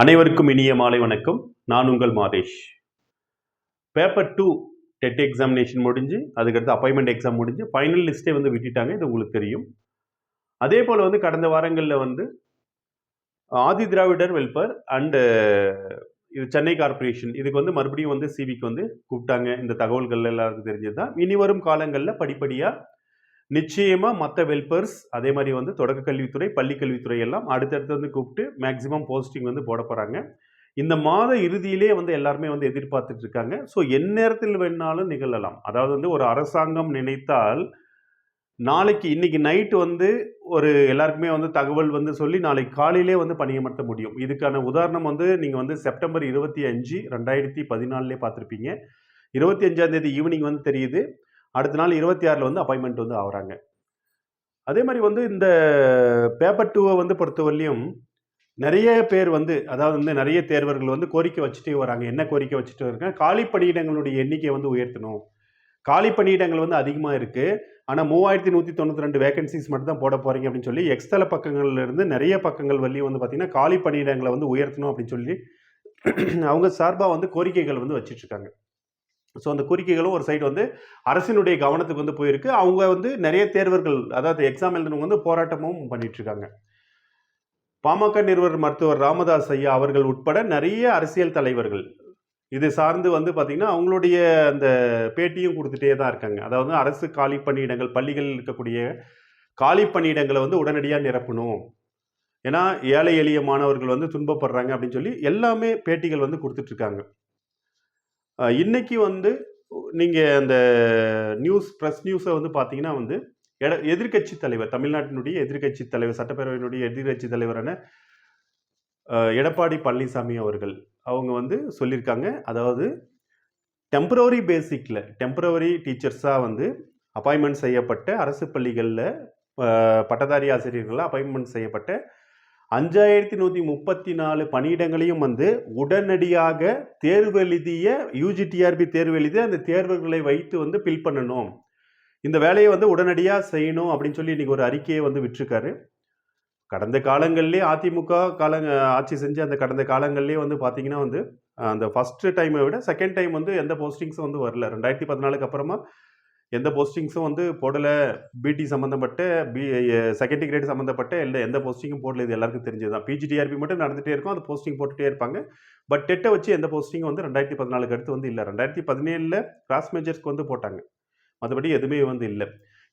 அனைவருக்கும் இனிய மாலை வணக்கம். நான் உங்கள் Mathesh. Paper two TET examination முடிஞ்சு அதுக்கடுத்து அப்பாயின்மெண்ட் எக்ஸாம் முடிஞ்சு ஃபைனல் லிஸ்ட்டே வந்து விட்டுட்டாங்க. இது உங்களுக்கு தெரியும். அதே போல் வந்து கடந்த வாரங்களில் வந்து ஆதி திராவிடர் வெல்ஃபேர் அண்டு இது சென்னை கார்ப்பரேஷன் இதுக்கு வந்து மறுபடியும் வந்து சிவிக்கு வந்து கூப்பிட்டாங்க. இந்த தகவல்கள் எல்லாருக்கும் தெரிஞ்சது தான் இனி வரும் காலங்களில் படிப்படியாக நிச்சயமாக மற்ற வெல்பர்ஸ் அதே மாதிரி வந்து தொடக்க கல்வித்துறை பள்ளி கல்வித்துறை எல்லாம் அடுத்தடுத்து வந்து கூப்பிட்டு மேக்ஸிமம் போஸ்டிங் வந்து போட போகிறாங்க இந்த மாத இறுதியிலே வந்து எல்லாருமே வந்து எதிர்பார்த்துட்டு இருக்காங்க. ஸோ எந்நேரத்தில் வேணாலும் நிகழலாம். அதாவது வந்து ஒரு அரசாங்கம் நினைத்தால் நாளைக்கு இன்னைக்கு நைட்டு வந்து ஒரு எல்லாருக்குமே வந்து தகவல் வந்து சொல்லி நாளைக்கு காலையிலே வந்து பணியமர்த்த முடியும். இதுக்கான உதாரணம் வந்து நீங்கள் வந்து செப்டம்பர் இருபத்தி அஞ்சு ரெண்டாயிரத்தி பதினாலே பார்த்துருப்பீங்க. இருபத்தி அஞ்சாம் தேதி ஈவினிங் வந்து தெரியுது. அடுத்த நாள் இருபத்தி ஆறில் வந்து அப்பாயின்மெண்ட் வந்து ஆகுறாங்க அதே மாதிரி வந்து இந்த பேப்பர் டூவை வந்து பொறுத்தவரையிலையும் நிறைய பேர் வந்து அதாவது வந்து நிறைய தேர்வர்கள் வந்து கோரிக்கை வச்சுட்டே வராங்க. என்ன கோரிக்கை வச்சுட்டு வராங்க காலி பணியிடங்களுடைய எண்ணிக்கையை வந்து உயர்த்தணும். காலி பணியிடங்கள் வந்து அதிகமாக இருக்குது ஆனால் மூவாயிரத்தி நூற்றி தொண்ணூற்றி ரெண்டு வேகன்சிஸ் மட்டும் தான் போட போகிறீங்க அப்படின்னு சொல்லி எக்ஸ்தல பக்கங்கள்லேருந்து நிறைய பக்கங்கள் வழியும் வந்து பார்த்திங்கன்னா காலி பணியிடங்களை வந்து உயர்த்தணும் அப்படின்னு சொல்லி அவங்க சார்பாக வந்து கோரிக்கைகள் வந்து வச்சிட்ருக்காங்க ஸோ அந்த கோரிக்கைகளும் ஒரு சைடு வந்து அரசினுடைய கவனத்துக்கு வந்து போயிருக்கு. அவங்க வந்து நிறைய தேர்வர்கள் அதாவது எக்ஸாம் எழுதுனவங்க வந்து போராட்டமும் பண்ணிகிட்ருக்காங்க பாமக நிறுவனர் மருத்துவர் ராமதாஸ் ஐயா அவர்கள் உட்பட நிறைய அரசியல் தலைவர்கள் இது சார்ந்து வந்து பார்த்திங்கன்னா அவங்களுடைய அந்த பேட்டியும் கொடுத்துட்டே தான் இருக்காங்க. அதாவது அரசு காலி பணியிடங்கள் பள்ளிகளில் இருக்கக்கூடிய காலி பணியிடங்களை வந்து உடனடியாக நிரப்பணும். ஏன்னா ஏழை எளிய மாணவர்கள் வந்து துன்பப்படுறாங்க அப்படின்னு சொல்லி எல்லாமே பேட்டிகள் வந்து கொடுத்துட்ருக்காங்க இன்னைக்கு வந்து நீங்கள் அந்த நியூஸ் ப்ரெஸ் நியூஸை வந்து பார்த்தீங்கன்னா வந்து எட எதிர்க்கட்சி தலைவர் தமிழ்நாட்டினுடைய எதிர்க்கட்சி தலைவர் சட்டப்பேரவையினுடைய எதிர்கட்சி தலைவரான எடப்பாடி பழனிசாமி அவர்கள் அவங்க வந்து சொல்லியிருக்காங்க. அதாவது டெம்பரவரி பேசிக்கில் டெம்பரவரி டீச்சர்ஸாக வந்து அப்பாயின்மெண்ட் செய்யப்பட்ட அரசு பள்ளிகளில் பட்டதாரி ஆசிரியர்களாக அப்பாயின்மெண்ட் செய்யப்பட்ட அஞ்சாயிரத்தி நூற்றி முப்பத்தி நாலு பணியிடங்களையும் வந்து உடனடியாக தேர்வு எழுதிய யூஜிடிஆர்பி தேர்வு எழுதிய அந்த தேர்வுகளை வைத்து வந்து ஃபில் பண்ணணும். இந்த வேலையை வந்து உடனடியாக செய்யணும் அப்படின்னு சொல்லி இன்றைக்கி ஒரு அறிக்கையை வந்து விட்டுருக்காரு. கடந்த காலங்கள்லேயே அதிமுக காலங்க ஆட்சி செஞ்சு அந்த கடந்த காலங்கள்லேயே வந்து பார்த்திங்கன்னா வந்து அந்த ஃபஸ்ட்டு டைமை விட செகண்ட் டைம் வந்து எந்த போஸ்டிங்ஸும் வந்து வரல. ரெண்டாயிரத்தி பதினாலுக்கு அப்புறமா எந்த போஸ்டிங்ஸும் வந்து போடலை. பிடி சம்மந்தப்பட்ட பி செகண்டரி கிரேட் சம்மந்தப்பட்ட இல்லை எந்த போஸ்டிங்கும் போடல. இது எல்லாருக்கும் தெரிஞ்சது தான் பிஜிடிஆர்பி மட்டும் நடந்துகிட்டே இருக்கும். அந்த போஸ்டிங் போட்டுகிட்டே இருப்பாங்க. பட் டெட்டை வச்சு எந்த போஸ்டிங்கும் வந்து ரெண்டாயிரத்தி பதினாலுக்கு அடுத்து வந்து இல்லை. ரெண்டாயிரத்தி பதினேழில் கிராஸ் மேஜர்ஸ்க்கு வந்து போட்டாங்க. மற்றபடி எதுவுமே வந்து இல்லை.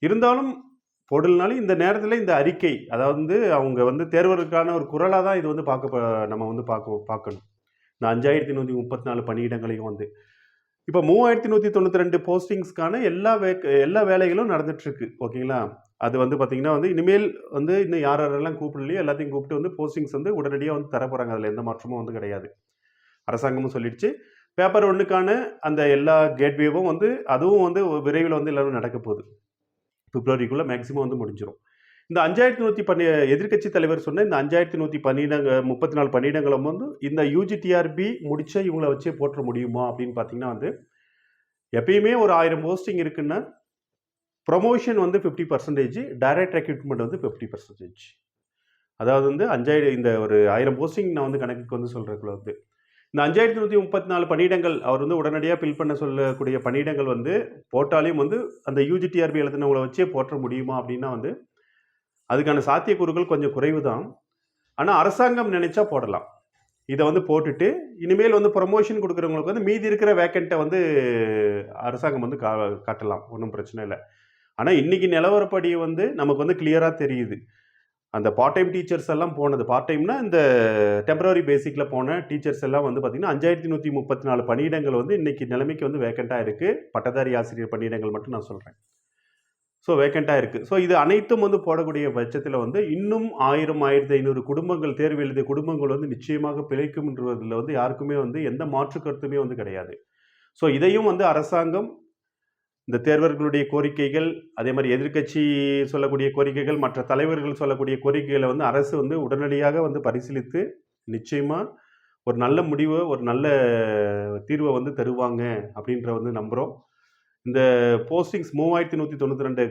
இருந்தாலும் போடலனாலும் இந்த நேரத்தில் இந்த அறிக்கை அதாவது வந்து அவங்க வந்து தேர்வதற்கான ஒரு குரலாக தான் இது வந்து பார்க்க நம்ம வந்து பார்க்க பார்க்கணும். இந்த அஞ்சாயிரத்தி நூற்றி முப்பத்தி நாலு பணியிடங்களையும் வந்து இப்போ மூவாயிரத்தி நூற்றி தொண்ணூற்றி ரெண்டு போஸ்டிங்ஸ்க்கான எல்லா வே எல்லா வேலைகளும் நடந்துட்டுருக்கு ஓகேங்களா? அது வந்து பார்த்திங்கன்னா வந்து இனிமேல் வந்து இன்னும் யார் யாரெல்லாம் கூப்பிடலையோ எல்லாத்தையும் கூப்பிட்டு வந்து போஸ்டிங்ஸ் வந்து உடனடியாக வந்து தர போகிறாங்க அதில் எந்த மாற்றமும் வந்து கிடையாது. அரசாங்கமும் சொல்லிடுச்சு. பேப்பர் ஒன்றுக்கான அந்த எல்லா கேட்வேவும் வந்து அதுவும் வந்து விரைவில் வந்து எல்லாரும் நடக்க போகுது. பிப்ரவரிக்குள்ளே மேக்ஸிமம் வந்து முடிஞ்சிடும் இந்த அஞ்சாயிரத்தி நூற்றி பன்னி எதிர்க்கட்சி தலைவர் சொன்ன இந்த அஞ்சாயிரத்தி நூற்றி பன்னிரங்க முப்பத்தி நாலு பன்னிரங்களும் வந்து இந்த யூஜிடிஆர்பி முடிச்ச இவங்கள வச்சே போற்ற முடியுமா அப்படின்னு பார்த்தீங்கன்னா வந்து எப்பயுமே ஒரு ஆயிரம் போஸ்டிங் இருக்குன்னா ப்ரொமோஷன் வந்து ஃபிஃப்டி பர்சன்டேஜ் டைரக்ட் ரெக்ரூட்மெண்ட் வந்து ஃபிஃப்டி பர்சன்டேஜ். அதாவது வந்து அஞ்சாயிரம் இந்த ஒரு ஆயிரம் போஸ்டிங் நான் வந்து கணக்குக்கு வந்து சொல்கிறதுக்குள்ள வந்து இந்த அஞ்சாயிரத்தி நூற்றி முப்பத்தி நாலு பணியிடங்கள் அவர் வந்து உடனடியாக ஃபில் பண்ண சொல்லக்கூடிய பணியிடங்கள் வந்து போட்டாலையும் வந்து அந்த யூஜிடிஆர்பி எழுதினவங்களை வச்சே போற்ற முடியுமா அப்படின்னா வந்து அதுக்கான சாத்தியக்கூறுகள் கொஞ்சம் குறைவு தான் ஆனால் அரசாங்கம் நினைச்சா போடலாம். இதை வந்து போட்டுட்டு இனிமேல் வந்து ப்ரொமோஷன் கொடுக்குறவங்களுக்கு வந்து மீதி இருக்கிற வேக்கண்ட்டை வந்து அரசாங்கம் வந்து கா காட்டலாம். ஒன்றும் பிரச்சனை இல்லை. ஆனால் இன்றைக்கி நிலவரப்படி வந்து நமக்கு வந்து கிளியராக தெரியுது. அந்த பார்ட் டைம் டீச்சர்ஸ் எல்லாம் போனது. பார்ட் டைம்னா இந்த டெம்பரரி பேசிக்கில் போன டீச்சர்ஸ் எல்லாம் வந்து பார்த்திங்கன்னா அஞ்சாயிரத்தி நூற்றி முப்பத்தி நாலு பணியிடங்கள் வந்து இன்னைக்கு நிலைமைக்கு வந்து வேக்கண்ட்டாக இருக்குது பட்டதாரி ஆசிரியர் பணியிடங்கள் மட்டும் நான் சொல்கிறேன் ஸோ வேக்கண்ட்டாக இருக்குது ஸோ இது அனைத்தும் வந்து போடக்கூடிய பட்சத்தில் வந்து இன்னும் ஆயிரம் ஆயிரத்தி ஐநூறு குடும்பங்கள் தேர்வு எழுதிய குடும்பங்கள் வந்து நிச்சயமாக பிழைக்கும்ன்றதில் வந்து யாருக்குமே வந்து எந்த மாற்று கருத்துமே வந்து கிடையாது. ஸோ இதையும் வந்து அரசாங்கம் இந்த தேர்வர்களுடைய கோரிக்கைகள் அதே மாதிரி எதிர்க்கட்சி சொல்லக்கூடிய கோரிக்கைகள் மற்ற தலைவர்கள் சொல்லக்கூடிய கோரிக்கைகளை வந்து அரசு வந்து உடனடியாக வந்து பரிசீலித்து நிச்சயமாக ஒரு நல்ல முடிவை ஒரு நல்ல தீர்வை வந்து தருவாங்க அப்படின்ற வந்து நம்புகிறோம் இந்த போஸ்டிங்ஸ் மூவாயிரத்தி நூற்றி தொண்ணூற்றி ரெண்டு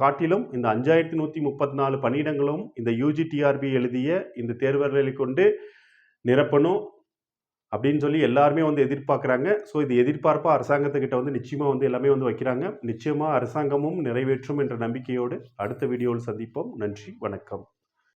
காட்டிலும் இந்த அஞ்சாயிரத்தி நூற்றி முப்பத்தி நாலு பணியிடங்களும் இந்த யூஜிடிஆர்பி எழுதிய இந்த தேர்வர்களை கொண்டு நிரப்பணும் அப்படின்னு சொல்லி எல்லாருமே வந்து எதிர்பார்க்குறாங்க. ஸோ இது எதிர்பார்ப்பாக அரசாங்கத்துக்கிட்ட வந்து நிச்சயமாக வந்து எல்லாமே வந்து வைக்கிறாங்க. நிச்சயமாக அரசாங்கமும் நிறைவேற்றும் என்ற நம்பிக்கையோடு அடுத்த வீடியோவில் சந்திப்போம். நன்றி வணக்கம்.